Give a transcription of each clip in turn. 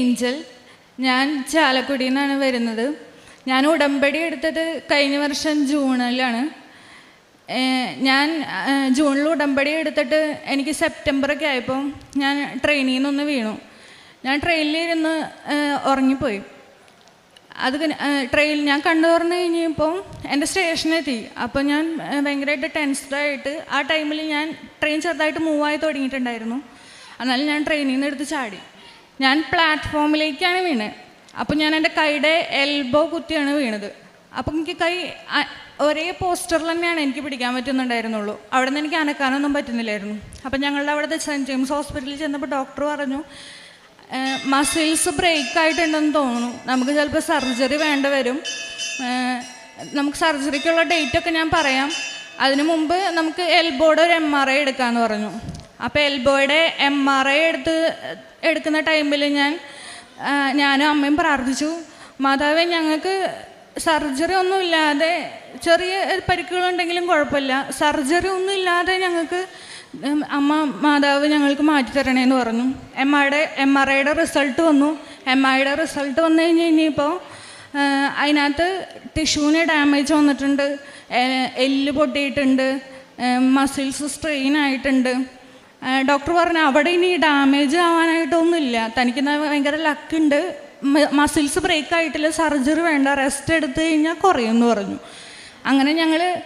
Angel ഞാൻ ചാലക്കുടിയിൽ നിന്നാണ് വരുന്നത്. ഞാൻ ഉടമ്പടി എടുത്തത് കഴിഞ്ഞ വർഷം ജൂണിലാണ്. ഞാൻ ജൂണിൽ ഉടമ്പടി എടുത്തിട്ട് എനിക്ക് സെപ്റ്റംബറൊക്കെ ആയപ്പോൾ ഞാൻ ട്രെയിനിൽ നിന്നൊന്ന് വീണു. ഞാൻ ട്രെയിനിലിരുന്ന് ഉറങ്ങിപ്പോയി. അത് ട്രെയിൻ ഞാൻ കണ്ണു തുറന്ന് കഴിഞ്ഞപ്പോൾ എന്റെ സ്റ്റേഷനെത്തി. അപ്പോൾ ഞാൻ ഭയങ്കരമായിട്ട് ടെൻസ്ഡായിട്ട് ആ ടൈമിൽ ഞാൻ ട്രെയിൻ ചെറുതായിട്ട് മൂവ് ആയി തുടങ്ങിയിട്ടുണ്ടായിരുന്നു. എന്നാലും ഞാൻ ട്രെയിനിൽ നിന്ന് എടുത്ത് ചാടി. ഞാൻ പ്ലാറ്റ്ഫോമിലേക്കാണ് വീണ്. അപ്പോൾ ഞാൻ എന്റെ കൈയുടെ എൽബോ കുത്തിയാണ് വീണത്. അപ്പം എനിക്ക് കൈ ഒരേ പോസ്റ്ററിൽ തന്നെയാണ് എനിക്ക് പിടിക്കാൻ പറ്റുന്നുണ്ടായിരുന്നുള്ളൂ. അവിടെ നിന്ന് എനിക്ക് അനക്കാനൊന്നും പറ്റുന്നില്ലായിരുന്നു. അപ്പം ഞങ്ങളുടെ അവിടുത്തെ സെന്റ് ജെയിംസ് ഹോസ്പിറ്റലിൽ ചെന്നപ്പോൾ ഡോക്ടർ പറഞ്ഞു മസിൽസ് ബ്രേക്ക് ആയിട്ടുണ്ടെന്ന് തോന്നുന്നു. നമുക്ക് ചിലപ്പോൾ സർജറി വേണ്ട വരും. നമുക്ക് സർജറിക്കുള്ള ഡേറ്റ് ഒക്കെ ഞാൻ പറയാം. അതിനു മുമ്പ് നമുക്ക് എൽബോയുടെ ഒരു എം ആർ ഐ എടുക്കാമെന്ന് പറഞ്ഞു. അപ്പോൾ എൽബോയുടെ എം ആർ ഐ എടുത്ത് എടുക്കുന്ന ടൈമിൽ ഞാൻ ഞാനും അമ്മയും പ്രാർത്ഥിച്ചു. മാതാവെ ഞങ്ങൾക്ക് സർജറി ഒന്നും ഇല്ലാതെ ചെറിയ പരിക്കുകളുണ്ടെങ്കിലും കുഴപ്പമില്ല. സർജറി ഒന്നും ഇല്ലാതെ ഞങ്ങൾക്ക് അമ്മ മാതാവ് ഞങ്ങൾക്ക് മാറ്റി തരണേന്ന് പറഞ്ഞു. എം ആയുടെ എം ആർ ഐയുടെ റിസൾട്ട് വന്നു. എം ഐയുടെ റിസൾട്ട് വന്നു കഴിഞ്ഞ് കഴിഞ്ഞിപ്പോൾ അതിനകത്ത് ടിഷ്യൂവിന് ഡാമേജ് വന്നിട്ടുണ്ട്. എല്ല് പൊട്ടിയിട്ടുണ്ട്. മസിൽസ് സ്ട്രെയിൻ ആയിട്ടുണ്ട്. ഡോക്ടർ പറഞ്ഞു അവിടെ ഇനി ഡാമേജ് ആവാനായിട്ടൊന്നുമില്ല. തനിക്ക് ഭയങ്കര ലക്കുണ്ട്. മസിൽസ് ബ്രേക്ക് ആയിട്ടില്ല. സർജറി വേണ്ട. റെസ്റ്റ് എടുത്തു കഴിഞ്ഞാൽ കുറയുമെന്ന് പറഞ്ഞു. അങ്ങനെ ഞങ്ങൾ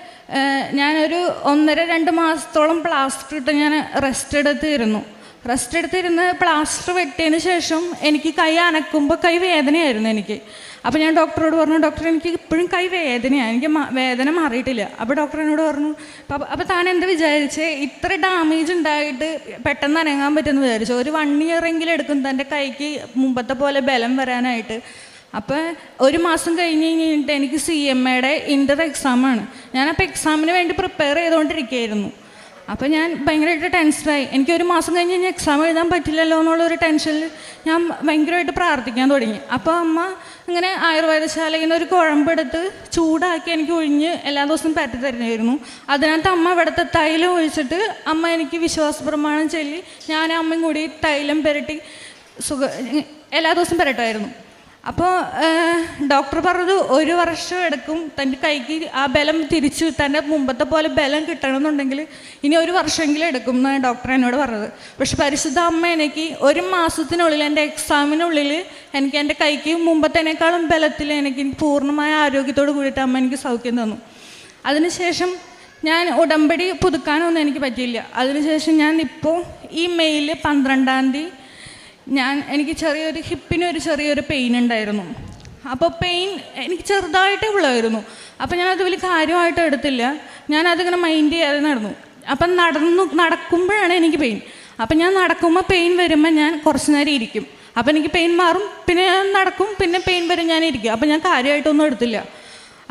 ഞാനൊരു ഒന്നര രണ്ട് മാസത്തോളം പ്ലാസ്റ്റർ ഇട്ട് ഞാൻ റെസ്റ്റ് എടുത്തിരുന്നു. റെസ്റ്റ് എടുത്തിരുന്ന് പ്ലാസ്റ്റർ വെട്ടിയതിന് ശേഷം എനിക്ക് കൈ അനക്കുമ്പോൾ കൈ വേദനയായിരുന്നു എനിക്ക്. അപ്പോൾ ഞാൻ ഡോക്ടറോട് പറഞ്ഞു ഡോക്ടർ എനിക്ക് ഇപ്പോഴും കൈ വേദനയാണ് എനിക്ക് വേദന മാറിയിട്ടില്ല. അപ്പോൾ ഡോക്ടർ എന്നോട് പറഞ്ഞു അപ്പോൾ അപ്പോൾ താൻ എന്താ വിചാരിച്ചേ? ഇത്ര ഡാമേജ് ഉണ്ടായിട്ട് പെട്ടെന്ന് അനങ്ങാൻ പറ്റുമെന്ന് വിചാരിച്ചു. ഒരു വൺ ഇയർ എങ്കിലും എടുക്കും തന്റെ കൈക്ക് മുമ്പത്തെ പോലെ ബലം വരാനായിട്ട്. അപ്പോൾ ഒരു മാസം കഴിഞ്ഞ് കഴിഞ്ഞിട്ട് എനിക്ക് സി എം എയുടെ ഇന്റർ എക്സാമാണ് ഞാനപ്പോൾ എക്സാമിന് വേണ്ടി പ്രിപ്പയർ ചെയ്തുകൊണ്ടിരിക്കുകയായിരുന്നു അപ്പോൾ ഞാൻ ഭയങ്കരമായിട്ട് ടെൻഷനായി എനിക്ക് ഒരു മാസം കഴിഞ്ഞ് കഴിഞ്ഞാൽ എക്സാം എഴുതാൻ പറ്റില്ലല്ലോ എന്നുള്ളൊരു ടെൻഷനിൽ ഞാൻ ഭയങ്കരമായിട്ട് പ്രാർത്ഥിക്കാൻ തുടങ്ങി. അപ്പോൾ അമ്മ ഇങ്ങനെ ആയുർവേദശാലയിൽ നിന്ന് ഒരു കുഴമ്പെടുത്ത് ചൂടാക്കി എനിക്ക് ഒഴിഞ്ഞ് എല്ലാ ദിവസവും പറ്റി തരുന്നതായിരുന്നു. അതിനകത്ത് അമ്മ ഇവിടുത്തെ തൈലം ഒഴിച്ചിട്ട് അമ്മ എനിക്ക് വിശ്വാസ പ്രമാണം ചൊല്ലി ഞാൻ അമ്മയും കൂടി തൈലം പുരട്ടി സുഖ എല്ലാ ദിവസവും പുരട്ടുമായിരുന്നു. അപ്പോൾ ഡോക്ടർ പറഞ്ഞത് ഒരു വർഷം എടുക്കും. തന്റെ കൈക്ക് ആ ബലം തിരിച്ചു. തന്റെ മുമ്പത്തെ പോലെ ബലം കിട്ടണമെന്നുണ്ടെങ്കിൽ ഇനി ഒരു വർഷമെങ്കിലും എടുക്കും എന്നാണ് ഡോക്ടർ എന്നോട് പറഞ്ഞത്. പക്ഷെ പരിശുദ്ധ അമ്മ എനിക്ക് ഒരു മാസത്തിനുള്ളിൽ എന്റെ എക്സാമിനുള്ളിൽ എനിക്ക് എന്റെ കൈക്ക് മുമ്പത്തേനേക്കാളും ബലത്തിൽ എനിക്ക് പൂർണമായ ആരോഗ്യത്തോട് കൂടിയിട്ട് അമ്മ എനിക്ക് സൗഖ്യം തന്നു. അതിനുശേഷം ഞാൻ ഉടമ്പടി പുതുക്കാനൊന്നും എനിക്ക് പറ്റിയില്ല. അതിനുശേഷം ഞാൻ ഇപ്പോൾ ഈ മെയിൽ പന്ത്രണ്ടാം തീയതി ഞാൻ എനിക്ക് ചെറിയൊരു ഹിപ്പിന് ഒരു ചെറിയൊരു പെയിൻ ഉണ്ടായിരുന്നു. അപ്പോൾ പെയിൻ എനിക്ക് ചെറുതായിട്ടേ ഉള്ളായിരുന്നു. അപ്പോൾ ഞാനത് വലിയ കാര്യമായിട്ട് എടുത്തില്ല. ഞാനതിങ്ങനെ മൈൻഡ് ചെയ്യാതെ നടന്നു അപ്പം നടന്നു നടക്കുമ്പോഴാണ് എനിക്ക് പെയിൻ അപ്പം ഞാൻ നടക്കുമ്പോൾ പെയിൻ വരുമ്പോൾ ഞാൻ കുറച്ച് നേരം ഇരിക്കും. അപ്പം എനിക്ക് പെയിൻ മാറും പിന്നെ ഞാൻ നടക്കും പിന്നെ പെയിൻ വരും ഞാൻ ഇരിക്കും. അപ്പം ഞാൻ കാര്യമായിട്ടൊന്നും എടുത്തില്ല.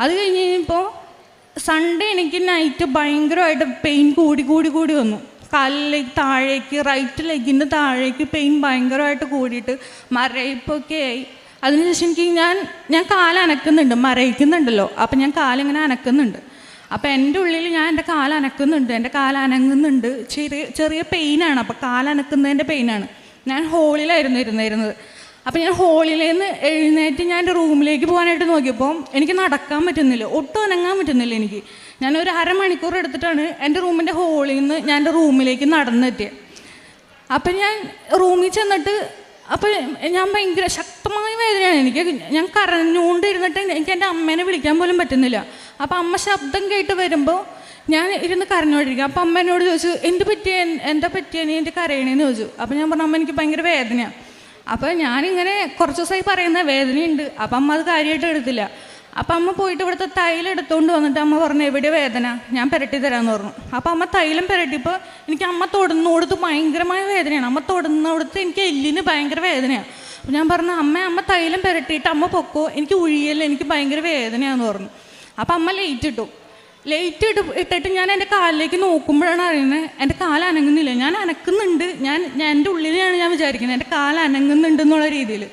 അത് കഴിഞ്ഞ് കഴിഞ്ഞപ്പോൾ സൺഡേ എനിക്ക് നൈറ്റ് ഭയങ്കരമായിട്ട് പെയിൻ കൂടി കൂടി കൂടി വന്നു. കാലിലേക്ക് താഴേക്ക് റൈറ്റ് ലെഗിന്റെ താഴേക്ക് പെയിൻ ഭയങ്കരമായിട്ട് കൂടിയിട്ട് മരയിപ്പൊക്കെ ആയി. അതിനുശേഷം എനിക്ക് ഞാൻ ഞാൻ കാൽ അനക്കുന്നുണ്ട് മരയിക്കുന്നുണ്ടല്ലോ. അപ്പം ഞാൻ കാലിങ്ങനെ അനക്കുന്നുണ്ട്. അപ്പം എന്റെ ഉള്ളിൽ ഞാൻ എന്റെ കാൽ അനക്കുന്നുണ്ട് എന്റെ കാൽ അനങ്ങുന്നുണ്ട്. ചെറിയ ചെറിയ പെയിനാണ് അപ്പം കാലനക്കുന്നതിന്റെ പെയിനാണ് ഞാൻ ഹോളിലായിരുന്നു ഇരുന്നിരുന്നത്. അപ്പം ഞാൻ ഹോളിൽ നിന്ന് എഴുന്നേറ്റ് ഞാൻ എന്റെ റൂമിലേക്ക് പോകാനായിട്ട് നോക്കിയപ്പോൾ എനിക്ക് നടക്കാൻ പറ്റുന്നില്ല. ഒട്ടും അനങ്ങാൻ പറ്റുന്നില്ല എനിക്ക്. ഞാൻ ഒരു അരമണിക്കൂർ എടുത്തിട്ടാണ് എന്റെ റൂമിന്റെ ഹോളിൽ നിന്ന് ഞാൻ എന്റെ റൂമിലേക്ക് നടന്നെത്തിയത് അപ്പം ഞാൻ റൂമിൽ ചെന്നിട്ട് അപ്പം ഞാൻ ഭയങ്കര ശക്തമായ വേദനയാണ്. എനിക്ക് ഞാൻ കരഞ്ഞുകൊണ്ടിരുന്നിട്ട് എനിക്ക് എന്റെ അമ്മേനെ വിളിക്കാൻ പോലും പറ്റുന്നില്ല. അപ്പം അമ്മ ശബ്ദം കേട്ട് വരുമ്പോൾ ഞാൻ ഇരുന്ന് കരഞ്ഞുകൊണ്ടിരിക്കുക. അപ്പം അമ്മ എന്നോട് ചോദിച്ചു എന്ത് പറ്റിയ? എന്താ പറ്റിയ? നീ എന്റെ കരയണേന്ന് ചോദിച്ചു. അപ്പം ഞാൻ പറഞ്ഞു അമ്മ എനിക്ക് ഭയങ്കര വേദനയാണ് അപ്പം ഞാനിങ്ങനെ കുറച്ച് ദിവസമായി പറയുന്ന വേദനയുണ്ട്. അപ്പം അമ്മ അത് കാര്യമായിട്ട് എടുത്തില്ല. അപ്പം അമ്മ പോയിട്ട് ഇവിടുത്തെ തൈലം എടുത്തുകൊണ്ട് വന്നിട്ട് അമ്മ പറഞ്ഞു എവിടെ വേദന? ഞാൻ പുരട്ടി തരാമെന്ന് പറഞ്ഞു. അപ്പം അമ്മ തൈലം പുരട്ടിയപ്പോൾ എനിക്ക് അമ്മ തൊടുന്നോടത്ത് ഭയങ്കരമായ വേദനയാണ്. അമ്മ തൊടുന്നോടത്ത് എനിക്ക് എല്ലിന് ഭയങ്കര വേദനയാണ്. അപ്പം ഞാൻ പറഞ്ഞു അമ്മ അമ്മ തൈലം പുരട്ടിയിട്ട് അമ്മ പൊക്കോ? എനിക്ക് ഉഴിയല്ല എനിക്ക് ഭയങ്കര വേദനയാന്ന് പറഞ്ഞു. അപ്പം അമ്മ ലേറ്റ് ഇട്ടു. ലേറ്റ് ഇട്ട് ഇട്ടിട്ട് ഞാൻ എന്റെ കാലിലേക്ക് നോക്കുമ്പോഴാണ് അറിയുന്നത് എന്റെ കാൽ അനങ്ങുന്നില്ല. ഞാൻ അനക്കുന്നുണ്ട്. ഞാൻ ഞാൻ എന്റെ ഉള്ളിലെയാണ് ഞാൻ വിചാരിക്കുന്നത് എന്റെ കാൽ അനങ്ങുന്നുണ്ട് എന്നുള്ള രീതിയിൽ.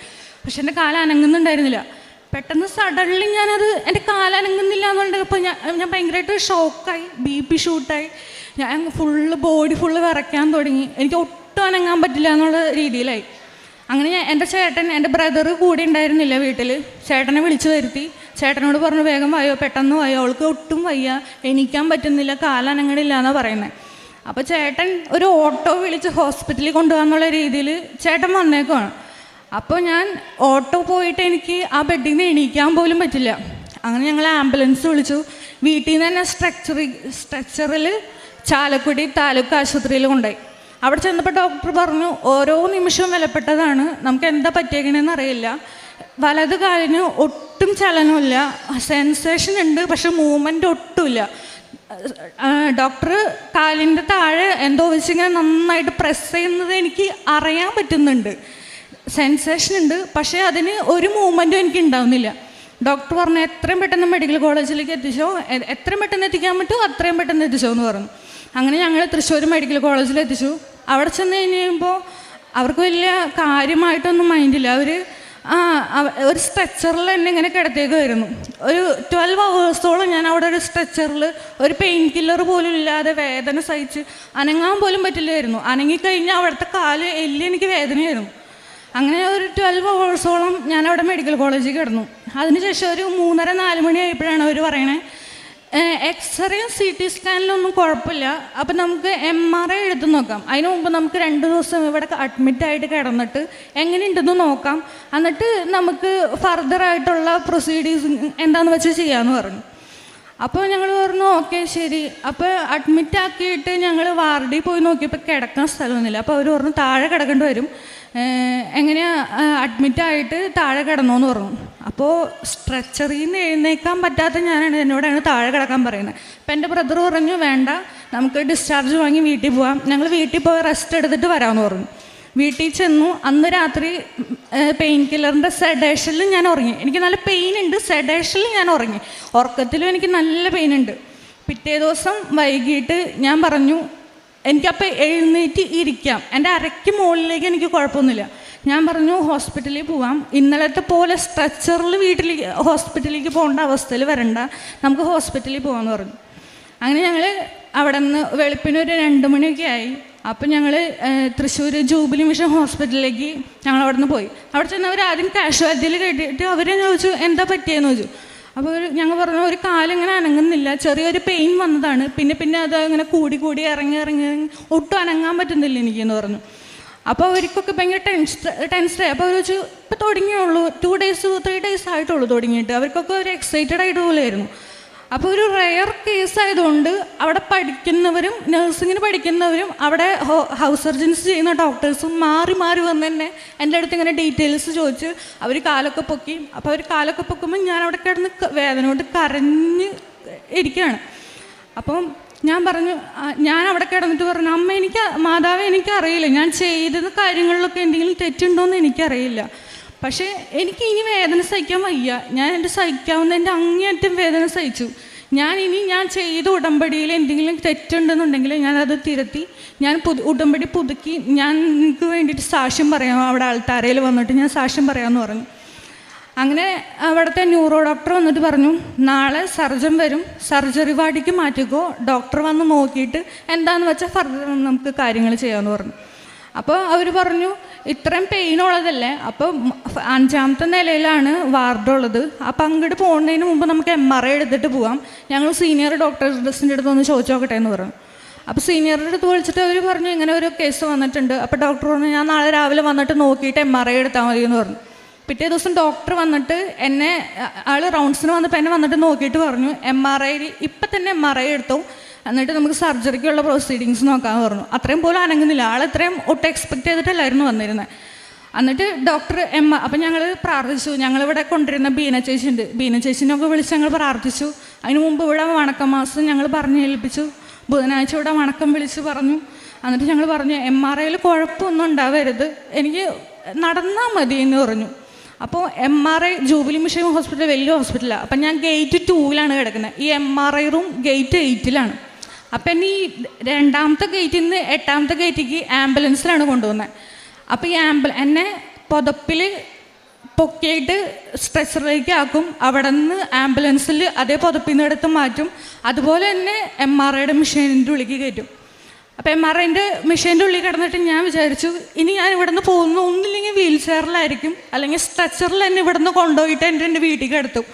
പക്ഷെ എന്റെ കാൽ അനങ്ങുന്നുണ്ടായിരുന്നില്ല. പെട്ടെന്ന് സഡൻലി ഞാനത് എന്റെ കാലനങ്ങുന്നില്ല എന്നുണ്ടെങ്കിൽ ഞാൻ ഞാൻ ഭയങ്കരമായിട്ട് ഷോക്കായി ബി പി ഷൂട്ടായി ഞാൻ ഫുള്ള് ബോഡി ഫുള്ള് വിറയ്ക്കാൻ തുടങ്ങി. എനിക്ക് ഒട്ടും അനങ്ങാൻ പറ്റില്ല എന്നുള്ള രീതിയിലായി. അങ്ങനെ ഞാൻ എന്റെ ചേട്ടൻ എന്റെ ബ്രദർ കൂടെ ഉണ്ടായിരുന്നില്ല വീട്ടിൽ ചേട്ടനെ വിളിച്ചു വരുത്തി. ചേട്ടനോട് പറഞ്ഞു വേഗം വായോ പെട്ടെന്ന് വയ്യോ അവൾക്ക് ഒട്ടും വയ്യ. എണീക്കാൻ പറ്റുന്നില്ല കാലനങ്ങളില്ല എന്നാണ് പറയുന്നത് അപ്പോൾ ചേട്ടൻ ഒരു ഓട്ടോ വിളിച്ച് ഹോസ്പിറ്റലിൽ കൊണ്ടുപോകാന്നുള്ള രീതിയിൽ ചേട്ടൻ വന്നേക്കുവാണ്. അപ്പോൾ ഞാൻ ഓട്ടോ പോയിട്ട് എനിക്ക് ആ ബെഡിൽ നിന്ന് എണീക്കാൻ പോലും പറ്റില്ല. അങ്ങനെ ഞങ്ങൾ ആംബുലൻസ് വിളിച്ചു. വീട്ടിൽ നിന്ന് തന്നെ സ്ട്രക്ചറി സ്ട്രക്ചറിൽ ചാലക്കുടി താലൂക്ക് ആശുപത്രിയിൽ കൊണ്ടുപോയി. അവിടെ ചെന്നപ്പോൾ ഡോക്ടർ പറഞ്ഞു ഓരോ നിമിഷവും വിലപ്പെട്ടതാണ്. നമുക്ക് എന്താ പറ്റിയേക്കണെന്ന് അറിയില്ല. വലത് കാലിന് ഒട്ടും ചലനമില്ല സെൻസേഷൻ ഉണ്ട് പക്ഷെ മൂവ്മെന്റ് ഒട്ടുമില്ല. ഡോക്ടർ കാലിന്റെ താഴെ എന്തോ വെച്ചിങ്ങനെ നന്നായിട്ട് പ്രസ് ചെയ്യുന്നത് എനിക്ക് അറിയാൻ പറ്റുന്നുണ്ട്. സെൻസേഷൻ ഉണ്ട്. പക്ഷേ അതിന് ഒരു മൂവ്മെന്റും എനിക്ക് ഉണ്ടാവുന്നില്ല. ഡോക്ടർ പറഞ്ഞു എത്രയും പെട്ടെന്ന് മെഡിക്കൽ കോളേജിലേക്ക് എത്തിച്ചോ. എത്രയും പെട്ടെന്ന് എത്തിക്കാൻ പറ്റുമോ അത്രയും പെട്ടെന്ന് എത്തിച്ചോ എന്ന് പറഞ്ഞു. അങ്ങനെ ഞങ്ങൾ തൃശ്ശൂർ മെഡിക്കൽ കോളേജിൽ എത്തിച്ചു. അവിടെ ചെന്ന് കഴിഞ്ഞ് കഴിയുമ്പോൾ അവർക്ക് വലിയ കാര്യമായിട്ടൊന്നും മൈൻഡില്ല അവർ ആ ഒരു സ്ട്രെച്ചറിൽ എന്നെ ഇങ്ങനെ കിടത്തേക്കുമായിരുന്നു ഒരു ട്വൽവ് അവേഴ്സോളം ഞാൻ അവിടെ ഒരു സ്ട്രെച്ചറിൽ ഒരു പെയിൻ കില്ലർ പോലും ഇല്ലാതെ വേദന സഹിച്ച് അനങ്ങാൻ പോലും പറ്റില്ലായിരുന്നു. അനങ്ങിക്കഴിഞ്ഞാൽ അവിടുത്തെ കാൽ എല്ലി എനിക്ക് വേദനയായിരുന്നു. അങ്ങനെ ഒരു ട്വൽവ് അവേഴ്സോളം ഞാൻ അവിടെ മെഡിക്കൽ കോളേജിൽ കിടന്നു. അതിനുശേഷം ഒരു മൂന്നര നാല് മണി ആയപ്പോഴാണ് അവർ പറയണേ എക്സ്റേയും സി ടി സ്കാനിലൊന്നും കുഴപ്പമില്ല. അപ്പം നമുക്ക് എം ആർ ഐ എടുത്ത് നോക്കാം. അതിന് മുമ്പ് നമുക്ക് രണ്ട് ദിവസം ഇവിടെ അഡ്മിറ്റ് ആയിട്ട് കിടന്നിട്ട് എങ്ങനെയുണ്ടെന്ന് നോക്കാം. എന്നിട്ട് നമുക്ക് ഫർദർ ആയിട്ടുള്ള പ്രൊസീഡിയേഴ്സ് എന്താണെന്ന് വെച്ച് ചെയ്യാമെന്ന് പറഞ്ഞു. അപ്പോൾ ഞങ്ങൾ പറഞ്ഞു ഓക്കെ ശരി. അപ്പോൾ അഡ്മിറ്റ് ആക്കിയിട്ട് ഞങ്ങൾ വാർഡിൽ പോയി നോക്കിയപ്പോൾ കിടക്കാൻ സ്ഥലമൊന്നുമില്ല. അപ്പോൾ അവർ പറഞ്ഞു താഴെ കിടക്കേണ്ടി വരും. എങ്ങനെയാ അഡ്മിറ്റായിട്ട് താഴെ കിടന്നു എന്ന് പറഞ്ഞു. അപ്പോൾ സ്ട്രെച്ചറിൽ നിന്ന് എഴുന്നേക്കാൻ പറ്റാത്ത ഞാനാണ് എന്നോടാണ് താഴെ കിടക്കാൻ പറയുന്നത്. അപ്പം എന്റെ ബ്രദർ പറഞ്ഞു വേണ്ട നമുക്ക് ഡിസ്ചാർജ് വാങ്ങി വീട്ടിൽ പോവാം. ഞങ്ങൾ വീട്ടിൽ പോയി റെസ്റ്റ് എടുത്തിട്ട് വരാമെന്ന് പറഞ്ഞു. വീട്ടിൽ ചെന്നു. അന്ന് രാത്രി പെയിൻ കില്ലറിന്റെ സെഡേഷനിൽ ഞാൻ ഉറങ്ങി. എനിക്ക് നല്ല പെയിൻ ഉണ്ട്. സെഡേഷനിൽ ഞാൻ ഉറങ്ങി. ഉറക്കത്തിലും എനിക്ക് നല്ല പെയിൻ ഉണ്ട്. പിറ്റേ ദിവസം വൈകിട്ട് ഞാൻ പറഞ്ഞു എനിക്കപ്പോൾ എഴുന്നേറ്റ് ഇരിക്കാം. എന്റെ അരയ്ക്ക് മുകളിലേക്ക് എനിക്ക് കുഴപ്പമൊന്നുമില്ല. ഞാൻ പറഞ്ഞു ഹോസ്പിറ്റലിൽ പോവാം. ഇന്നലത്തെ പോലെ സ്ട്രെച്ചറിൽ വീട്ടിൽ ഹോസ്പിറ്റലിലേക്ക് പോകേണ്ട അവസ്ഥയിൽ വരണ്ട. നമുക്ക് ഹോസ്പിറ്റലിൽ പോകാമെന്ന് പറഞ്ഞു. അങ്ങനെ ഞങ്ങൾ അവിടെ നിന്ന് വെളുപ്പിന് ഒരു രണ്ട് മണിയൊക്കെ ആയി. അപ്പം ഞങ്ങൾ തൃശ്ശൂർ ജൂബിലി മിഷൻ ഹോസ്പിറ്റലിലേക്ക് ഞങ്ങൾ അവിടെ നിന്ന് പോയി. അവിടെ ചെന്ന് അവർ ആദ്യം കാഷ്വാലിറ്റിയിൽ കേട്ടിട്ട് അവരെ ചോദിച്ചു എന്താ പറ്റിയെന്ന്? ചോദിച്ചു. അപ്പോൾ ഞങ്ങൾ പറഞ്ഞു ഒരു കാലിങ്ങനെ അനങ്ങുന്നില്ല ചെറിയൊരു പെയിൻ വന്നതാണ്. പിന്നെ പിന്നെ അത് അങ്ങനെ കൂടി കൂടി ഇറങ്ങി ഇറങ്ങി ഇറങ്ങി ഒട്ടും അനങ്ങാൻ പറ്റുന്നില്ല എനിക്കെന്ന് പറഞ്ഞു. അപ്പോൾ അവർക്കൊക്കെ ഭയങ്കര ടെൻസ് ടെൻസ്ഡായി അപ്പോൾ അവർ വെച്ചു ഇപ്പോൾ തുടങ്ങിയുള്ളൂ ടു ഡേയ്സ് ത്രീ ഡേയ്സ് ആയിട്ടുള്ളൂ തുടങ്ങിയിട്ട്. അവർക്കൊക്കെ ഒരു എക്സൈറ്റഡ് ആയിട്ട് പോലെയായിരുന്നു അപ്പോൾ ഒരു റെയർ കേസ് ആയതുകൊണ്ട് അവിടെ പഠിക്കുന്നവരും നഴ്സിങ്ങിന് പഠിക്കുന്നവരും അവിടെ ഹൗസ് സർജൻസ് ചെയ്യുന്ന ഡോക്ടേഴ്സും മാറി മാറി വന്ന് തന്നെ എന്റെ അടുത്ത് ഇങ്ങനെ ഡീറ്റെയിൽസ് ചോദിച്ച് അവർ കാലൊക്കെ പൊക്കി. അപ്പോൾ അവർ കാലൊക്കെ പൊക്കുമ്പോൾ ഞാൻ അവിടെ കിടന്ന് വേദന കൊണ്ട് കരഞ്ഞ് ഇരിക്കുകയാണ് അപ്പം ഞാൻ പറഞ്ഞു ഞാൻ അവിടെ കിടന്നിട്ട് പറഞ്ഞു അമ്മ എനിക്ക് മാതാവ് എനിക്കറിയില്ല. ഞാൻ ചെയ്ത കാര്യങ്ങളിലൊക്കെ എന്തെങ്കിലും തെറ്റുണ്ടോയെന്ന് എനിക്കറിയില്ല. പക്ഷേ എനിക്ക് ഇനി വേദന സഹിക്കാൻ വയ്യ. ഞാൻ എന്റെ സഹിക്കാവുന്ന എന്റെ അങ്ങേയറ്റം വേദന സഹിച്ചു. ഞാൻ ഇനി ഞാൻ ചെയ്ത ഉടമ്പടിയിൽ എന്തെങ്കിലും തെറ്റുണ്ടെന്നുണ്ടെങ്കിൽ ഞാനത് തിരുത്തി ഞാൻ പുതു ഉടമ്പടി പുതുക്കി ഞാൻ നിങ്ങൾക്ക് വേണ്ടിയിട്ട് സാക്ഷ്യം പറയാം. അവിടെ ആൾത്താരയിൽ വന്നിട്ട് ഞാൻ സാക്ഷ്യം പറയാമെന്ന് പറഞ്ഞു. അങ്ങനെ അവിടുത്തെ ന്യൂറോ ഡോക്ടർ വന്നിട്ട് പറഞ്ഞു നാളെ സർജൻ വരും. സർജറി വാർഡിക്ക് മാറ്റിക്കോ. ഡോക്ടർ വന്ന് നോക്കിയിട്ട് എന്താണെന്ന് വെച്ചാൽ ഫർദർ നമുക്ക് കാര്യങ്ങൾ ചെയ്യാമെന്ന് പറഞ്ഞു. അപ്പോൾ അവർ പറഞ്ഞു ഇത്രയും പെയിൻ ഉള്ളതല്ലേ? അപ്പോൾ അഞ്ചാമത്തെ നിലയിലാണ് വാർഡുള്ളത് അപ്പം അങ്ങോട്ട് പോകുന്നതിന് മുമ്പ് നമുക്ക് എം ആർ ഐ എടുത്തിട്ട് പോവാം. ഞങ്ങൾ സീനിയർ ഡോക്ടേഴ്സിന്റെ അടുത്ത് ഒന്ന് ചോദിച്ചു നോക്കട്ടെ എന്ന് പറഞ്ഞു അപ്പോൾ സീനിയറുടെ അടുത്ത് വിളിച്ചിട്ട് അവർ പറഞ്ഞു ഇങ്ങനെ ഒരു കേസ് വന്നിട്ടുണ്ട്. അപ്പോൾ ഡോക്ടർ പറഞ്ഞു ഞാൻ നാളെ രാവിലെ വന്നിട്ട് നോക്കിയിട്ട് എം ആർ ഐ എടുത്താൽ മതി എന്ന് പറഞ്ഞു. പിറ്റേ ദിവസം ഡോക്ടർ വന്നിട്ട് എന്നെ ആൾ റൗണ്ട്സിന് വന്നപ്പോൾ എന്നെ വന്നിട്ട് നോക്കിയിട്ട് പറഞ്ഞു എം ആർ ഐ ഇപ്പം തന്നെ എം ആർ ഐ എടുത്തു? എന്നിട്ട് നമുക്ക് സർജറിക്കുള്ള പ്രൊസീഡിങ്സ് നോക്കാൻ പറഞ്ഞു. അത്രയും പോലും അനങ്ങുന്നില്ല. ആൾ ഇത്രയും ഒട്ടും എക്സ്പെക്ട് ചെയ്തിട്ടല്ലായിരുന്നു വന്നിരുന്നത് എന്നിട്ട് ഡോക്ടർ എം അപ്പം ഞങ്ങൾ പ്രാർത്ഥിച്ചു. ഞങ്ങളിവിടെ കൊണ്ടിരുന്ന ബീന ചേച്ചി ഉണ്ട് ബീന ചേച്ചിനൊക്കെ വിളിച്ച് ഞങ്ങൾ പ്രാർത്ഥിച്ചു. അതിന് മുമ്പ് ഇവിടെ വണക്കം മാസം ഞങ്ങൾ പറഞ്ഞു ഏൽപ്പിച്ചു. ബുധനാഴ്ച ഇവിടെ വണക്കം വിളിച്ച് പറഞ്ഞു. എന്നിട്ട് ഞങ്ങൾ പറഞ്ഞു എം ആർ ഐയിൽ കുഴപ്പമൊന്നും ഉണ്ടാവരുത്. എനിക്ക് നടന്നാൽ മതി എന്ന് പറഞ്ഞു. അപ്പോൾ M R I jubilee mission hospital വലിയ ഹോസ്പിറ്റലാണ് അപ്പം ഞാൻ ഗേറ്റ് ടൂവിലാണ് കിടക്കുന്നത് ഈ M R I room gate എയ്റ്റിലാണ് അപ്പം ഈ രണ്ടാമത്തെ ഗേറ്റിൽ നിന്ന് എട്ടാമത്തെ ഗേറ്റിലേക്ക് ആംബുലൻസിലാണ് കൊണ്ടുപോകുന്നത് അപ്പോൾ ഈ ആംബുല എന്നെ പുതപ്പിൽ പൊക്കിയിട്ട് സ്ട്രെച്ചറിലേക്ക് ആക്കും. അവിടെ നിന്ന് ആംബുലൻസിൽ അതേ പുതപ്പിൽ നിന്ന് എടുത്ത് മാറ്റും. അതുപോലെ തന്നെ എം ആർ ഐയുടെ മെഷീനിന്റെ ഉള്ളിലേക്ക് കയറ്റും. അപ്പോൾ എം ആർ ഐന്റെ മെഷീന്റെ ഉള്ളിൽ കിടന്നിട്ട് ഞാൻ വിചാരിച്ചു ഇനി ഞാൻ ഇവിടെ നിന്ന് പോകുന്നു ഒന്നില്ലെങ്കിൽ വീൽ ചെയറിലായിരിക്കും അല്ലെങ്കിൽ സ്ട്രെച്ചറിൽ എന്നെ ഇവിടെ നിന്ന് കൊണ്ടുപോയിട്ട് എന്റെ എന്റെ വീട്ടിൽ കിടത്തും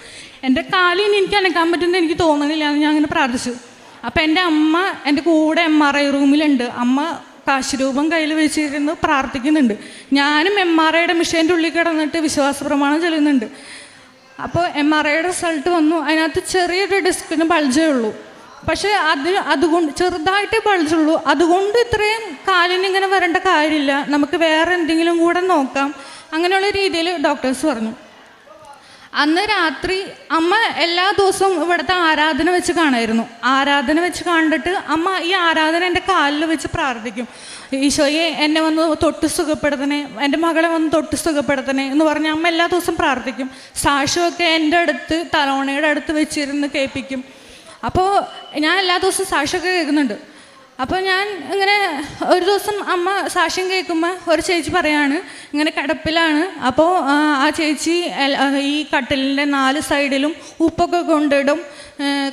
എന്റെ കാലിന് എനിക്ക് അനക്കാൻ പറ്റുമെന്ന് എനിക്ക് തോന്നണില്ല എന്ന് ഞാൻ അങ്ങനെ പ്രാർത്ഥിച്ചു. അപ്പം എന്റെ അമ്മ എന്റെ കൂടെ എം ആർ ഐ റൂമിലുണ്ട്. അമ്മ കാശിരൂപം കയ്യിൽ വെച്ചിരുന്ന് പ്രാർത്ഥിക്കുന്നുണ്ട്. ഞാനും എം ആർ ഐയുടെ മെഷീന്റെ ഉള്ളിൽ കിടന്നിട്ട് വിശ്വാസ പ്രമാണം ചെല്ലുന്നുണ്ട് അപ്പോൾ എം ആർ ഐയുടെ റിസൾട്ട് വന്നു. അതിനകത്ത് ചെറിയൊരു ഡിസ്കിന് ബൾജേ ഉള്ളൂ. പക്ഷേ അത് അതുകൊണ്ട് ചെറുതായിട്ടേ ബൾജുള്ളൂ അതുകൊണ്ട് ഇത്രയും കാലിനിങ്ങനെ വരേണ്ട കാര്യമില്ല. നമുക്ക് വേറെ എന്തെങ്കിലും കൂടെ നോക്കാം. അങ്ങനെയുള്ള രീതിയിൽ ഡോക്ടേഴ്സ് പറഞ്ഞു. അന്ന് രാത്രി അമ്മ എല്ലാ ദിവസവും ഇവിടുത്തെ ആരാധന വെച്ച് കാണായിരുന്നു. ആരാധന വെച്ച് കണ്ടിട്ട് അമ്മ ഈ ആരാധന എന്റെ കാലിൽ വെച്ച് പ്രാർത്ഥിക്കും. ഈശോയെ എന്നെ വന്ന് തൊട്ട് സുഖപ്പെടുത്തണേ എന്റെ മകളെ വന്ന് തൊട്ട് സുഖപ്പെടുത്തണേ എന്ന് പറഞ്ഞ് അമ്മ എല്ലാ ദിവസവും പ്രാർത്ഥിക്കും. സാക്ഷ്യമൊക്കെ എന്റെ അടുത്ത് തലോണയുടെ അടുത്ത് വെച്ചിരുന്ന് കേൾപ്പിക്കും. അപ്പോൾ ഞാൻ എല്ലാ ദിവസവും സാക്ഷ്യമൊക്കെ കേൾക്കുന്നുണ്ട്. അപ്പോൾ ഞാൻ ഇങ്ങനെ ഒരു ദിവസം അമ്മ സാക്ഷ്യം കേൾക്കുമ്പോൾ ഒരു ചേച്ചി പറയാണ് ഇങ്ങനെ കിടപ്പിലാണ്. അപ്പോൾ ആ, ചേച്ചി ഈ കട്ടിലിന്റെ നാല് സൈഡിലും ഉപ്പൊക്കെ കൊണ്ടിടും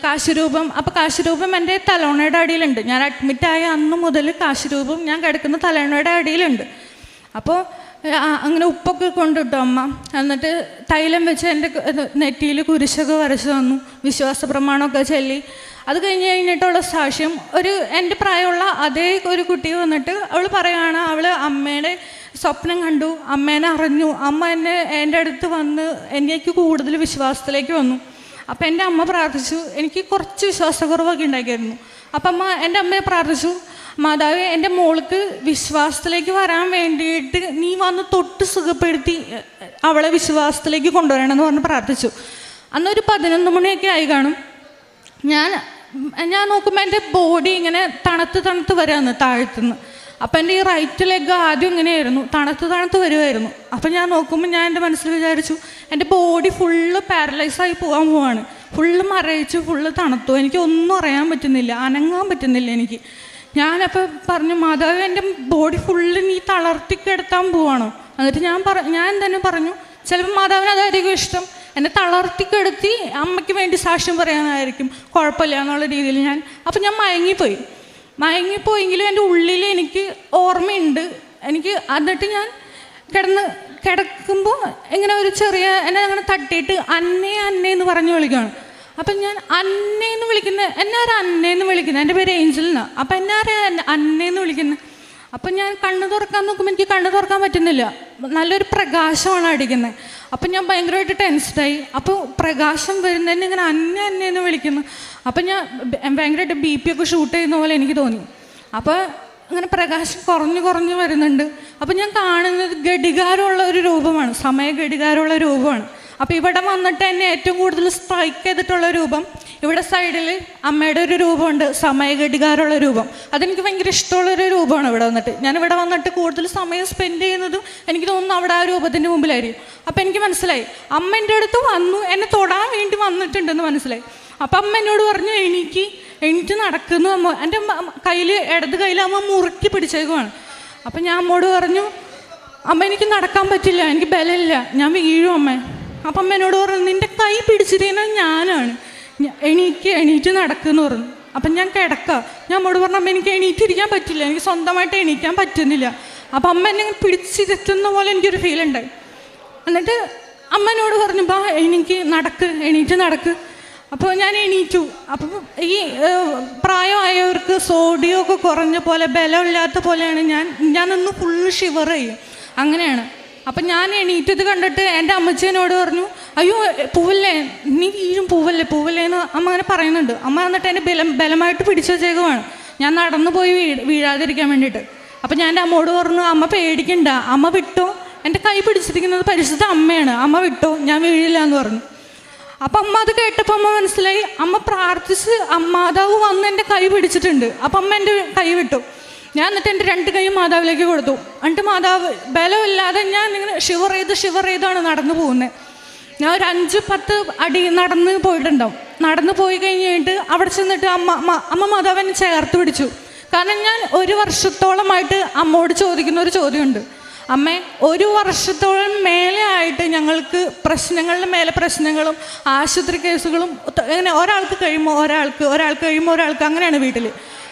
കാശുരൂപം. അപ്പോൾ കാശുരൂപം എന്റെ തലോണയുടെ അടിയിലുണ്ട്. ഞാൻ അഡ്മിറ്റായ അന്ന് മുതൽ കാശുരൂപം ഞാൻ കിടക്കുന്ന തലോണയുടെ അടിയിലുണ്ട്. അപ്പോൾ അങ്ങനെ ഉപ്പൊക്കെ കൊണ്ടിട്ടു അമ്മ. എന്നിട്ട് തൈലം വെച്ച് എന്റെ നെറ്റിയിൽ കുരിശൊക്കെ വരച്ച് തന്നു. വിശ്വാസ പ്രമാണമൊക്കെ ചൊല്ലി. അത് കഴിഞ്ഞ് കഴിഞ്ഞിട്ടുള്ള സാക്ഷ്യം ഒരു എന്റെ പ്രായമുള്ള അതേ ഒരു കുട്ടി വന്നിട്ട് അവൾ പറയുകയാണ് അവൾ അമ്മയുടെ സ്വപ്നം കണ്ടു അമ്മേനെ അറിഞ്ഞു അമ്മ എന്നെ എന്റെ അടുത്ത് വന്ന് എനിക്ക് കൂടുതൽ വിശ്വാസത്തിലേക്ക് വന്നു. അപ്പം എന്റെ അമ്മ പ്രാർത്ഥിച്ചു എനിക്ക് കുറച്ച് വിശ്വാസക്കുറവൊക്കെ ഉണ്ടാക്കിയിരുന്നു അപ്പം അമ്മ എന്റെ അമ്മയെ പ്രാർത്ഥിച്ചു മാതാവ് എന്റെ മോൾക്ക് വിശ്വാസത്തിലേക്ക് വരാൻ വേണ്ടിയിട്ട് നീ വന്ന് തൊട്ട് സുഖപ്പെടുത്തി അവളെ വിശ്വാസത്തിലേക്ക് കൊണ്ടുവരണമെന്ന് പറഞ്ഞ് പ്രാർത്ഥിച്ചു. അന്നൊരു പതിനൊന്ന് മണിയൊക്കെ ആയി കാണും. ഞാൻ ഞാൻ നോക്കുമ്പോൾ എന്റെ ബോഡി ഇങ്ങനെ തണുത്ത് തണുത്ത് വരാന്ന് താഴത്തുനിന്ന്. അപ്പം എന്റെ ഈ റൈറ്റ് ലെഗ് ആദ്യം ഇങ്ങനെയായിരുന്നു. തണുത്ത് തണുത്ത് വരുമായിരുന്നു അപ്പം ഞാൻ നോക്കുമ്പോൾ ഞാൻ എന്റെ മനസ്സിൽ വിചാരിച്ചു എന്റെ ബോഡി ഫുള്ള് പാരലൈസായി പോകാൻ പോവാണ്. ഫുള്ള് മറയിച്ച് ഫുള്ള് തണുത്തു. എനിക്ക് ഒന്നും അറിയാൻ പറ്റുന്നില്ല. അനങ്ങാൻ പറ്റുന്നില്ല എനിക്ക്. ഞാനപ്പോൾ പറഞ്ഞു മാതാവ് എന്റെ ബോഡി ഫുള്ള് നീ തളർത്തി കിടത്താൻ പോവാണോ. എന്നിട്ട് ഞാൻ പറ ഞാൻ തന്നെ പറഞ്ഞു ചിലപ്പോൾ മാതാവിന് അതായിരിക്കും ഇഷ്ടം. എന്നെ തളർത്തിക്കെടുത്തി അമ്മയ്ക്ക് വേണ്ടി സാക്ഷ്യം പറയാനായിരിക്കും. കുഴപ്പമില്ല എന്നുള്ള രീതിയിൽ ഞാൻ അപ്പം ഞാൻ മയങ്ങിപ്പോയി. മയങ്ങിപ്പോയെങ്കിലും എന്റെ ഉള്ളിൽ എനിക്ക് ഓർമ്മയുണ്ട്. എനിക്ക് എന്നിട്ട് ഞാൻ കിടന്ന് കിടക്കുമ്പോൾ ഇങ്ങനെ ഒരു ചെറിയ എന്നെ അങ്ങനെ തട്ടിയിട്ട് അന്നേ അന്നേ എന്ന് പറഞ്ഞു വിളിക്കുകയാണ് അപ്പം ഞാൻ അന്നേന്ന് വിളിക്കുന്ന എന്നെ ആരാ അന്നേന്ന് വിളിക്കുന്നത് എന്റെ പേര് ഏഞ്ചൽ എന്നാണ് അപ്പം എന്നെ ആരാ അന്നേന്ന് വിളിക്കുന്നത് അപ്പം ഞാൻ കണ്ണു തുറക്കാൻ നോക്കുമ്പോൾ എനിക്ക് കണ്ണു തുറക്കാൻ പറ്റുന്നില്ല. നല്ലൊരു പ്രകാശമാണ് അടിക്കുന്നത് അപ്പം ഞാൻ ഭയങ്കരമായിട്ട് ടെൻസ്ഡായി അപ്പോൾ പ്രകാശം വരുന്നതിന് ഇങ്ങനെ അന്യ അന്യെന്ന് എന്ന് വിളിക്കുന്നു. അപ്പം ഞാൻ ഭയങ്കരമായിട്ട് ബി പി ഒക്കെ ഷൂട്ട് ചെയ്യുന്ന പോലെ എനിക്ക് തോന്നി. അപ്പോൾ അങ്ങനെ പ്രകാശം കുറഞ്ഞു കുറഞ്ഞു വരുന്നുണ്ട്. അപ്പം ഞാൻ കാണുന്നത് ഘടികാരമുള്ള ഒരു രൂപമാണ്. സമയ ഘടികാരമുള്ള രൂപമാണ്. അപ്പോൾ ഇവിടെ വന്നിട്ട് എന്നെ ഏറ്റവും കൂടുതൽ സ്ട്രൈക്ക് ചെയ്തിട്ടുള്ള രൂപം ഇവിടെ സൈഡിൽ അമ്മയുടെ ഒരു രൂപമുണ്ട്. സമയഘടികാരമുള്ള രൂപം. അതെനിക്ക് ഭയങ്കര ഇഷ്ടമുള്ളൊരു രൂപമാണ് ഇവിടെ വന്നിട്ട്. ഞാൻ ഇവിടെ വന്നിട്ട് കൂടുതൽ സമയം സ്പെൻഡ് ചെയ്യുന്നതും എനിക്ക് തോന്നുന്നു അവിടെ ആ രൂപത്തിന്റെ മുമ്പിലായിരിക്കും. അപ്പം എനിക്ക് മനസ്സിലായി. അമ്മ എന്റെ അടുത്ത് വന്നു എന്നെ തൊടാൻ വേണ്ടി വന്നിട്ടുണ്ടെന്ന് മനസ്സിലായി. അപ്പം അമ്മ എന്നോട് പറഞ്ഞു എനിക്ക് എണീറ്റ് നടക്കുന്നു അമ്മ. എന്റെ കയ്യിൽ ഇടത് കയ്യിൽ അമ്മ മുറുക്കി പിടിച്ചേക്കുവാണ്. അപ്പം ഞാൻ അമ്മോട് പറഞ്ഞു അമ്മ എനിക്ക് നടക്കാൻ പറ്റില്ല. എനിക്ക് ബലമില്ല. ഞാൻ വീഴും അമ്മ. അപ്പം അമ്മ എന്നോട് പറഞ്ഞു നിന്റെ കൈ പിടിച്ചിരിക്കുന്നത് ഞാനാണ്. എണീക്ക് എണീറ്റ് നടക്കുന്ന് പറഞ്ഞു. അപ്പം ഞാൻ കിടക്കുക ഞാൻ അമ്മോട് പറഞ്ഞു അമ്മ എനിക്ക് എണീറ്റിരിക്കാൻ പറ്റില്ല. എനിക്ക് സ്വന്തമായിട്ട് എണീക്കാൻ പറ്റുന്നില്ല. അപ്പം അമ്മ എന്നെ പിടിച്ചിരുത്തുന്ന പോലെ എനിക്കൊരു ഫീൽ ഉണ്ടായി. എന്നിട്ട് അമ്മനോട് പറഞ്ഞു ബാ എനിക്ക് നടക്ക് എണീറ്റ് നടക്ക്. അപ്പോൾ ഞാൻ എണീറ്റു. അപ്പം ഈ പ്രായമായവർക്ക് സോഡിയം ഒക്കെ കുറഞ്ഞ പോലെ ബലമില്ലാത്ത പോലെയാണ് ഞാൻ ഞാനൊന്ന് ഫുള്ള് ഷിവർ ചെയ്യും. അങ്ങനെയാണ്. അപ്പം ഞാൻ എണീറ്റത് കണ്ടിട്ട് എന്റെ അമ്മച്ചേനോട് പറഞ്ഞു അയ്യോ പൂവല്ലേ? നീ വീഴും പൂവല്ലേ? പൂവല്ലേ എന്ന് അമ്മ അങ്ങനെ പറയുന്നുണ്ട്. അമ്മ എന്നിട്ട് എന്നെ ബലം ബലമായിട്ട് പിടിച്ചു വെച്ചേക്കുവാണ്. ഞാൻ നടന്നു പോയി വീ വീഴാതിരിക്കാൻ വേണ്ടിയിട്ട്. അപ്പം ഞാൻ എന്റെ അമ്മോട് പറഞ്ഞു അമ്മ പേടിക്കണ്ട. അമ്മ വിട്ടു. എന്റെ കൈ പിടിച്ചിരിക്കുന്നത് പരിശുദ്ധ അമ്മയാണ്. അമ്മ വിട്ടു. ഞാൻ വീഴില്ല എന്ന് പറഞ്ഞു. അപ്പം അമ്മ അത് കേട്ടപ്പോൾ അമ്മ മനസ്സിലായി. അമ്മ പ്രാർത്ഥിച്ച് അമ്മാതാവ് വന്ന് എന്റെ കൈ പിടിച്ചിട്ടുണ്ട്. അപ്പം അമ്മ എന്റെ കൈ വിട്ടു. ഞാൻ എന്നിട്ട് എന്റെ രണ്ട് കൈയും മാതാവിലേക്ക് കൊടുത്തു. എന്നിട്ട് മാതാവ് ബലമില്ലാതെ ഞാൻ ഇങ്ങനെ ഷിവർ ചെയ്ത് ഷിവർ ചെയ്താണ് നടന്നു പോകുന്നത് ഞാൻ ഒരു അഞ്ച് പത്ത് അടി നടന്ന് പോയിട്ടുണ്ടാവും. നടന്നു പോയി കഴിഞ്ഞിട്ട് അവിടെ ചെന്നിട്ട് അമ്മ അമ്മ അമ്മ മാതാവിനെ ചേർത്ത് പിടിച്ചു. കാരണം ഞാൻ ഒരു വർഷത്തോളമായിട്ട് അമ്മോട് ചോദിക്കുന്ന ഒരു ചോദ്യമുണ്ട്. അമ്മേ ഒരു വർഷത്തോളം മേലെ ആയിട്ട് ഞങ്ങൾക്ക് പ്രശ്നങ്ങളുടെ മേലെ പ്രശ്നങ്ങളും ആശുപത്രി കേസുകളും അങ്ങനെ ഒരാൾക്ക് കഴിയുമ്പോൾ ഒരാൾക്ക് ഒരാൾക്ക് കഴിയുമ്പോൾ ഒരാൾക്ക് അങ്ങനെയാണ് വീട്ടിൽ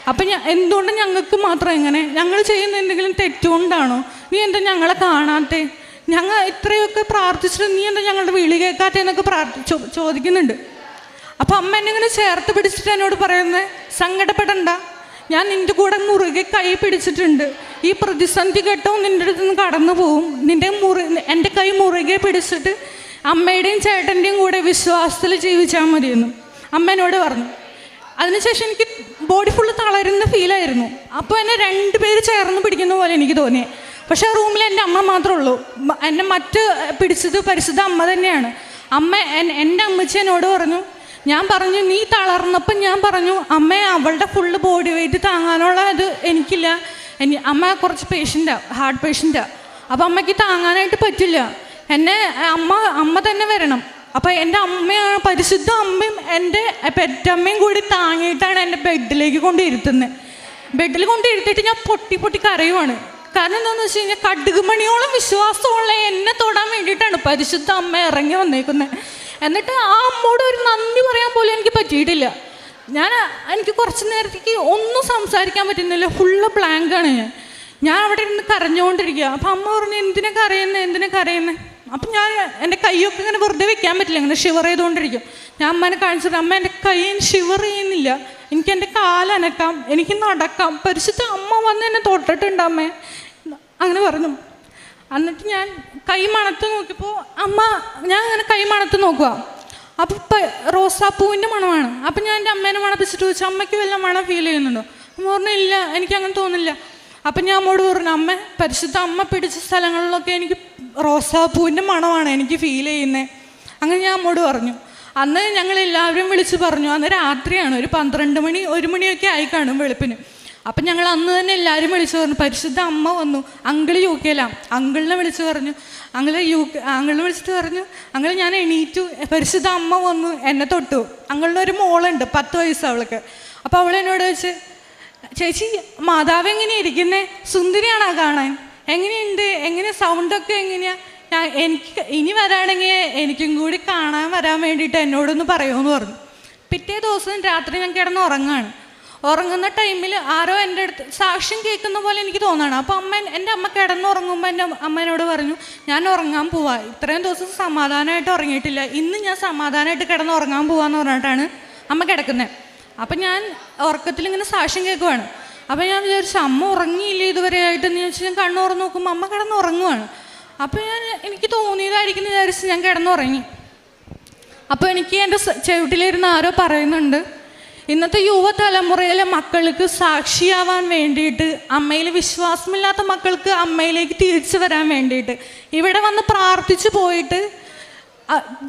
അപ്പം എന്തുകൊണ്ട് ഞങ്ങൾക്ക് മാത്രം എങ്ങനെ ഞങ്ങൾ ചെയ്യുന്ന എന്തെങ്കിലും തെറ്റുകൊണ്ടാണോ? നീ എന്താ ഞങ്ങളെ കാണാത്തേ? ഞങ്ങൾ ഇത്രയൊക്കെ പ്രാർത്ഥിച്ചിട്ട് നീ എന്താ ഞങ്ങളുടെ വിളി കേൾക്കാത്തേ എന്നൊക്കെ പ്രാർത്ഥി ചോദിക്കുന്നുണ്ട്. അപ്പം അമ്മ എന്നെ ഇങ്ങനെ ചേർത്ത് പിടിച്ചിട്ട് എന്നോട് പറയുന്നത് സങ്കടപ്പെടണ്ട. ഞാൻ നിന്റെ കൂടെ മുറുകെ കൈ പിടിച്ചിട്ടുണ്ട്. ഈ പ്രതിസന്ധി ഘട്ടവും നിന്റെ അടുത്ത് നിന്ന് കടന്നു പോവും. നിന്റെ മുറി എന്റെ കൈ മുറുകെ പിടിച്ചിട്ട് അമ്മയുടെയും ചേട്ടന്റെയും കൂടെ വിശ്വാസത്തിൽ ജീവിച്ചാൽ മതിയെന്നും. അമ്മ എന്നോട് പറഞ്ഞു. അതിനുശേഷം എനിക്ക് ബോഡി ഫുള്ള് തളരുന്ന ഫീലായിരുന്നു അപ്പോൾ എന്നെ രണ്ട് പേര് ചേർന്ന് പിടിക്കുന്ന പോലെ എനിക്ക് തോന്നി. പക്ഷെ ആ റൂമിൽ എന്റെ അമ്മ മാത്രമേ ഉള്ളൂ. എന്നെ മറ്റ് പിടിച്ചത് പരിശുദ്ധ അമ്മ തന്നെയാണ്. അമ്മ എന്റെ അമ്മച്ചി എന്നോട് പറഞ്ഞു ഞാൻ പറഞ്ഞു നീ തളർന്നപ്പം ഞാൻ പറഞ്ഞു അമ്മ അവളുടെ ഫുള്ള് ബോഡി വെയിറ്റ് താങ്ങാനുള്ള ഇത് എനിക്കില്ല. എനി അമ്മ കുറച്ച് പേഷ്യന്റാണ് ഹാർട്ട് പേഷ്യന്റാണ് അപ്പോൾ അമ്മയ്ക്ക് താങ്ങാനായിട്ട് പറ്റില്ല. എന്നെ അമ്മ അമ്മ തന്നെ വരണം. അപ്പം എന്റെ അമ്മയാണ് പരിശുദ്ധ അമ്മയും എന്റെ പെറ്റമ്മയും കൂടി താങ്ങിയിട്ടാണ് എന്റെ ബെഡിലേക്ക് കൊണ്ട് ഇരുത്തുന്നത് ബെഡിൽ കൊണ്ട് ഞാൻ പൊട്ടി പൊട്ടി കരയുവാണ്. കാരണം എന്താണെന്ന് വെച്ച് കഴിഞ്ഞാൽ കടുകുമണിയോളം വിശ്വാസമുള്ള എന്നെ തൊടാൻ വേണ്ടിയിട്ടാണ് പരിശുദ്ധ അമ്മ ഇറങ്ങി വന്നേക്കുന്നത് എന്നിട്ട് ആ അമ്മോട് ഒരു നന്ദി പറയാൻ പോലും എനിക്ക് പറ്റിയിട്ടില്ല. ഞാൻ എനിക്ക് കുറച്ച് നേരത്തേക്ക് ഒന്നും സംസാരിക്കാൻ പറ്റുന്നില്ല. ഫുള്ള് ബ്ലാങ്കാണ് ഞാൻ. ഞാൻ അവിടെ ഇരുന്ന് കരഞ്ഞുകൊണ്ടിരിക്കുക അപ്പം അമ്മ പറഞ്ഞു എന്തിനൊക്കെ അറിയുന്നത് എന്തിനൊക്കെ കരയുന്നത് അപ്പം ഞാൻ എന്റെ കൈയൊക്കെ ഇങ്ങനെ വെറുതെ വെക്കാൻ പറ്റില്ല ഇങ്ങനെ ഷിവർ ചെയ്തുകൊണ്ടിരിക്കും. ഞാൻ അമ്മേനെ കാണിച്ചിട്ട് അമ്മ എന്റെ കൈ ഷിവർ ചെയ്യുന്നില്ല. എനിക്ക് എന്റെ കാലനക്കാം എനിക്ക് നടക്കാം. പരിശുദ്ധ അമ്മ വന്ന് എന്നെ തൊട്ടിട്ടുണ്ട് അമ്മേ. അങ്ങനെ പറഞ്ഞു. എന്നിട്ട് ഞാൻ കൈ മണത്ത് നോക്കിയപ്പോൾ അമ്മ ഞാൻ അങ്ങനെ കൈ മണത്ത് നോക്കുക അപ്പോൾ ഇപ്പം റോസാപ്പൂവിന്റെ മണമാണ്. അപ്പം ഞാൻ എന്റെ അമ്മേനെ മണപ്പിച്ചിട്ട് ചോദിച്ചു അമ്മയ്ക്ക് വല്ല മണം ഫീൽ ചെയ്യുന്നുണ്ടോ? അമ്മ പറഞ്ഞു ഇല്ല എനിക്ക് അങ്ങനെ തോന്നുന്നില്ല. അപ്പം ഞാൻ അമ്മോട് പറഞ്ഞു അമ്മ പരിശുദ്ധ അമ്മ പിടിച്ച സ്ഥലങ്ങളിലൊക്കെ എനിക്ക് റോസാപ്പൂവിന്റെ മണമാണ് എനിക്ക് ഫീൽ ചെയ്യുന്നത് അങ്ങനെ ഞാൻ അമ്മോട് പറഞ്ഞു അന്ന് ഞങ്ങൾ എല്ലാവരും വിളിച്ച് പറഞ്ഞു അന്ന് രാത്രിയാണ് ഒരു പന്ത്രണ്ട് മണി ഒരു മണിയൊക്കെ ആയി കാണും വെളുപ്പിന്. അപ്പം ഞങ്ങൾ അന്ന് തന്നെ എല്ലാവരും വിളിച്ചു പറഞ്ഞു പരിശുദ്ധ അമ്മ വന്നു അങ്കിൾ യു കെയിലാണ് അങ്കിളിനെ വിളിച്ചു പറഞ്ഞു അങ്കിൾ യു അങ്കിളിനെ വിളിച്ചിട്ട് പറഞ്ഞു അങ്കിൾ ഞാൻ എണീറ്റു പരിശുദ്ധ അമ്മ വന്നു എന്നെ തൊട്ടു. അങ്കിളിന് ഒരു മോളുണ്ട് പത്ത് വയസ്സ് അവൾക്ക്. അപ്പോൾ അവൾ എന്നോട് വെച്ച് ചേച്ചി മാതാവ് എങ്ങനെയായിരിക്കുന്നേ സുന്ദരിയാണോ കാണാൻ? എങ്ങനെയുണ്ട്? എങ്ങനെ സൗണ്ടൊക്കെ എങ്ങനെയാ? ഞാൻ എനിക്ക് ഇനി വരാണെങ്കിൽ എനിക്കും കൂടി കാണാൻ വരാൻ വേണ്ടിയിട്ട് എന്നോടൊന്ന് പറയുമെന്ന് പറഞ്ഞു. പിറ്റേ ദിവസം രാത്രി ഞാൻ കിടന്ന് ഉറങ്ങാണ് ഉറങ്ങുന്ന ടൈമിൽ ആരോ എന്റെ അടുത്ത് സാക്ഷ്യം കേൾക്കുന്ന പോലെ എനിക്ക് തോന്നാണ് അപ്പോൾ അമ്മ എന്റെ അമ്മ കിടന്നുറങ്ങുമ്പോൾ എന്റെ അമ്മേനോട് പറഞ്ഞു ഞാൻ ഉറങ്ങാൻ പോവാ. ഇത്രയും ദിവസം സമാധാനമായിട്ട് ഉറങ്ങിയിട്ടില്ല. ഇന്ന് ഞാൻ സമാധാനമായിട്ട് കിടന്ന് ഉറങ്ങാൻ പോവാന്ന് പറഞ്ഞിട്ടാണ് അമ്മ കിടക്കുന്നത് അപ്പം ഞാൻ ഉറക്കത്തിൽ ഇങ്ങനെ സാക്ഷ്യം കേൾക്കുവാണ്. അപ്പം ഞാൻ വിചാരിച്ചു അമ്മ ഉറങ്ങിയില്ല ഇതുവരെ ആയിട്ടെന്ന് ചോദിച്ചാൽ ഞാൻ കണ്ണു തുറന്ന് നോക്കുമ്പോൾ അമ്മ കിടന്ന് ഉറങ്ങുവാണ് അപ്പം ഞാൻ എനിക്ക് തോന്നിയതായിരിക്കും എന്ന് വിചാരിച്ച് ഞാൻ കിടന്നുറങ്ങി. അപ്പോൾ എനിക്ക് എന്റെ ചവിട്ടിലിരുന്ന് ആരോ പറയുന്നുണ്ട് ഇന്നത്തെ യുവതലമുറയിലെ മക്കൾക്ക് സാക്ഷിയാവാൻ വേണ്ടിയിട്ട് അമ്മയിൽ വിശ്വാസമില്ലാത്ത മക്കൾക്ക് അമ്മയിലേക്ക് തിരിച്ചു വരാൻ വേണ്ടിയിട്ട് ഇവിടെ വന്ന് പ്രാർത്ഥിച്ചു പോയിട്ട്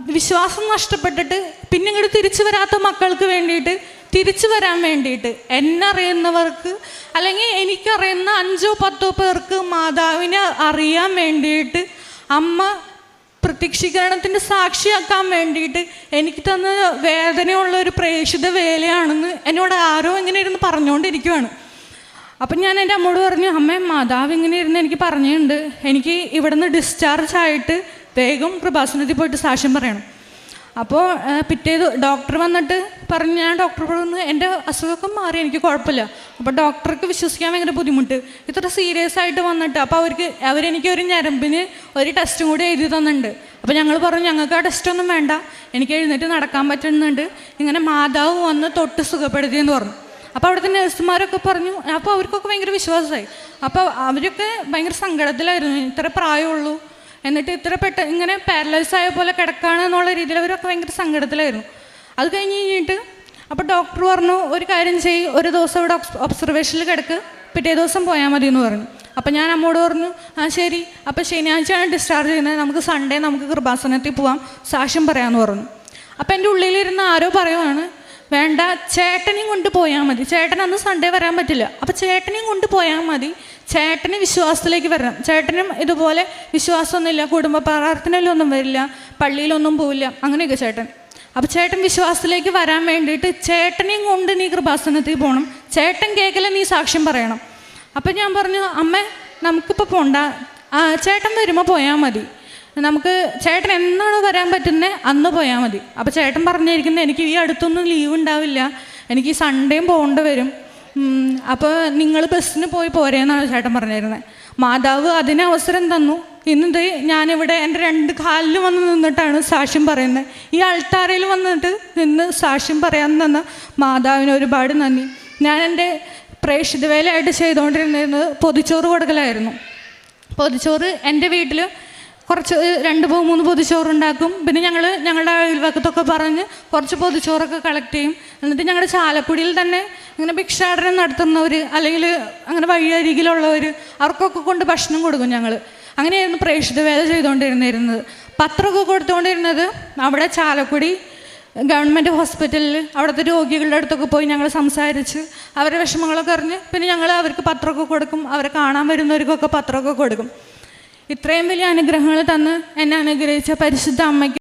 വിശ്വാസം നഷ്ടപ്പെട്ടിട്ട് പിന്നെ ഇങ്ങോട്ട് തിരിച്ചു വരാത്ത മക്കൾക്ക് വേണ്ടിയിട്ട് തിരിച്ചു വരാൻ വേണ്ടിയിട്ട് എന്നറിയുന്നവർക്ക് അല്ലെങ്കിൽ എനിക്കറിയുന്ന അഞ്ചോ പത്തോ പേർക്ക് മാതാവിനെ അറിയാൻ വേണ്ടിയിട്ട് അമ്മ പ്രത്യക്ഷീകരണത്തിന്റെ സാക്ഷിയാക്കാൻ വേണ്ടിയിട്ട് എനിക്ക് തന്ന വേദനയുള്ള ഒരു പ്രേക്ഷിത വേലയാണെന്ന് എന്നോട് ആരോ ഇങ്ങനെ ഇരുന്ന് പറഞ്ഞുകൊണ്ടിരിക്കുവാണ് അപ്പം ഞാൻ എന്റെ അമ്മോട് പറഞ്ഞു അമ്മ മാതാവ് ഇങ്ങനെ ഇരുന്ന് എനിക്ക് പറഞ്ഞിട്ടുണ്ട്. എനിക്ക് ഇവിടുന്ന് ഡിസ്ചാർജ് ആയിട്ട് വേഗം പ്രഭാസനത്തിൽ പോയിട്ട് സാക്ഷ്യം പറയണം. അപ്പോൾ പിറ്റേത് ഡോക്ടർ വന്നിട്ട് പറഞ്ഞു ഞാൻ ഡോക്ടർ പറഞ്ഞു എന്റെ അസുഖമൊക്കെ മാറി എനിക്ക് കുഴപ്പമില്ല. അപ്പോൾ ഡോക്ടർക്ക് വിശ്വസിക്കാൻ ഭയങ്കര ബുദ്ധിമുട്ട്. ഇത്ര സീരിയസ് ആയിട്ട് വന്നിട്ട് അപ്പോൾ അവർക്ക് അവരെനിക്ക് ഒരു ഞരമ്പിന് ഒരു ടെസ്റ്റും കൂടി എഴുതി തന്നിട്ടുണ്ട്. അപ്പോൾ ഞങ്ങൾ പറഞ്ഞു ഞങ്ങൾക്ക് ആ ടെസ്റ്റൊന്നും വേണ്ട. എനിക്ക് എഴുന്നേറ്റ് നടക്കാൻ പറ്റുന്നുണ്ട്. ഇങ്ങനെ മാതാവ് വന്ന് തൊട്ട് സുഖപ്പെടുത്തിയെന്ന് പറഞ്ഞു. അപ്പോൾ അവിടുത്തെ നഴ്സുമാരൊക്കെ പറഞ്ഞു അപ്പോൾ അവർക്കൊക്കെ ഭയങ്കര വിശ്വാസമായി. അപ്പോൾ അവരൊക്കെ ഭയങ്കര സങ്കടത്തിലായിരുന്നു. ഇത്ര പ്രായമുള്ളൂ. എന്നിട്ട് ഇത്ര പെട്ട ഇങ്ങനെ പാരലൈസ് ആയ പോലെ കിടക്കുകയാണ് എന്നുള്ള രീതിയിൽ അവരൊക്കെ ഭയങ്കര സങ്കടത്തിലായിരുന്നു. അത് കഴിഞ്ഞ് കഴിഞ്ഞിട്ട് അപ്പോൾ ഡോക്ടർ പറഞ്ഞു ഒരു കാര്യം ചെയ്യ് ഒരു ദിവസം ഇവിടെ ഒബ്സർവേഷനിൽ കിടക്ക് പിറ്റേ ദിവസം പോയാൽ മതി എന്ന് പറഞ്ഞു. അപ്പോൾ ഞാൻ അമ്മോട് പറഞ്ഞു ആ ശരി. അപ്പോൾ ശനിയാഴ്ചയാണ് ഡിസ്ചാർജ് ചെയ്യുന്നത്. നമുക്ക് സൺഡേ നമുക്ക് കൃപാസനത്തിൽ പോവാം. സാക്ഷ്യം പറയാമെന്ന് പറഞ്ഞു. അപ്പോൾ എന്റെ ഉള്ളിലിരുന്ന് ആരോ പറയുവാണ് വേണ്ട ചേട്ടനെയും കൊണ്ട് പോയാൽ മതി. ചേട്ടൻ അന്ന് സൺഡേ വരാൻ പറ്റില്ല. അപ്പോൾ ചേട്ടനെയും കൊണ്ട് പോയാൽ മതി. ചേട്ടന് വിശ്വാസത്തിലേക്ക് വരണം. ചേട്ടനും ഇതുപോലെ വിശ്വാസമൊന്നുമില്ല. കുടുംബ പ്രാർത്ഥനയിലൊന്നും വരില്ല. പള്ളിയിലൊന്നും പോവില്ല. അങ്ങനെയൊക്കെ ചേട്ടൻ. അപ്പോൾ ചേട്ടൻ വിശ്വാസത്തിലേക്ക് വരാൻ വേണ്ടിയിട്ട് ചേട്ടനെയും കൊണ്ട് നീ കൃപാസനത്തിൽ പോകണം ചേട്ടൻ കേൾക്കല നീ സാക്ഷ്യം പറയണം. അപ്പം ഞാൻ പറഞ്ഞു അമ്മ നമുക്കിപ്പോൾ പോണ്ട. ചേട്ടൻ വരുമ്പോൾ പോയാൽ മതി. നമുക്ക് ചേട്ടൻ എന്നാണ് വരാൻ പറ്റുന്നത് അന്ന് പോയാൽ മതി. അപ്പോൾ ചേട്ടൻ പറഞ്ഞിരിക്കുന്നത് എനിക്ക് ഈ അടുത്തൊന്നും ലീവ് ഉണ്ടാവില്ല. എനിക്ക് ഈ സൺഡേയും പോകേണ്ടി വരും. അപ്പോൾ നിങ്ങൾ ബസ്സിന് പോയി പോരേന്നാണ് ചേട്ടൻ പറഞ്ഞിരുന്നത് മാതാവ് അതിന് അവസരം തന്നു. ഇന്നത് ഞാനിവിടെ എന്റെ രണ്ട് കാലിൽ വന്ന് നിന്നിട്ടാണ് സാക്ഷ്യം പറയുന്നത് ഈ അൾത്താരയിൽ വന്നിട്ട് നിന്ന് സാക്ഷ്യം പറയാൻ തന്ന മാതാവിന് ഒരുപാട് നന്ദി. ഞാൻ എന്റെ പ്രേക്ഷിത വേലയായിട്ട് ചെയ്തുകൊണ്ടിരുന്നത് പൊതിച്ചോറ് കൊടുക്കലായിരുന്നു. പൊതിച്ചോറ് എന്റെ വീട്ടിൽ കുറച്ച് രണ്ട് പോ മൂന്ന് പൊതിച്ചോറുണ്ടാക്കും. പിന്നെ ഞങ്ങൾ ഞങ്ങളുടെ അയൽവക്കത്തൊക്കെ പറഞ്ഞ് കുറച്ച് പൊതിച്ചോറൊക്കെ കളക്ട് ചെയ്യും. എന്നിട്ട് ഞങ്ങളുടെ ചാലക്കുടിയിൽ തന്നെ ഇങ്ങനെ ഭിക്ഷാടനം നടത്തുന്നവർ അല്ലെങ്കിൽ അങ്ങനെ വഴിയരികിലുള്ളവർ അവർക്കൊക്കെ കൊണ്ട് ഭക്ഷണം കൊടുക്കും ഞങ്ങൾ അങ്ങനെയായിരുന്നു പ്രേക്ഷിത വേല ചെയ്തുകൊണ്ടിരുന്നിരുന്നത് പത്രമൊക്കെ കൊടുത്തുകൊണ്ടിരുന്നത് അവിടെ ചാലക്കുടി ഗവൺമെന്റ് ഹോസ്പിറ്റലിൽ അവിടുത്തെ രോഗികളുടെ അടുത്തൊക്കെ പോയി ഞങ്ങൾ സംസാരിച്ച് അവരുടെ വിഷമങ്ങളൊക്കെ അറിഞ്ഞ് പിന്നെ ഞങ്ങൾ അവർക്ക് പത്രമൊക്കെ കൊടുക്കും. അവരെ കാണാൻ വരുന്നവർക്കൊക്കെ പത്രമൊക്കെ കൊടുക്കും. ഇത്രയും വലിയ അനുഗ്രഹങ്ങൾ തന്ന് എന്നെ അനുഗ്രഹിച്ച പരിശുദ്ധ അമ്മയ്ക്ക്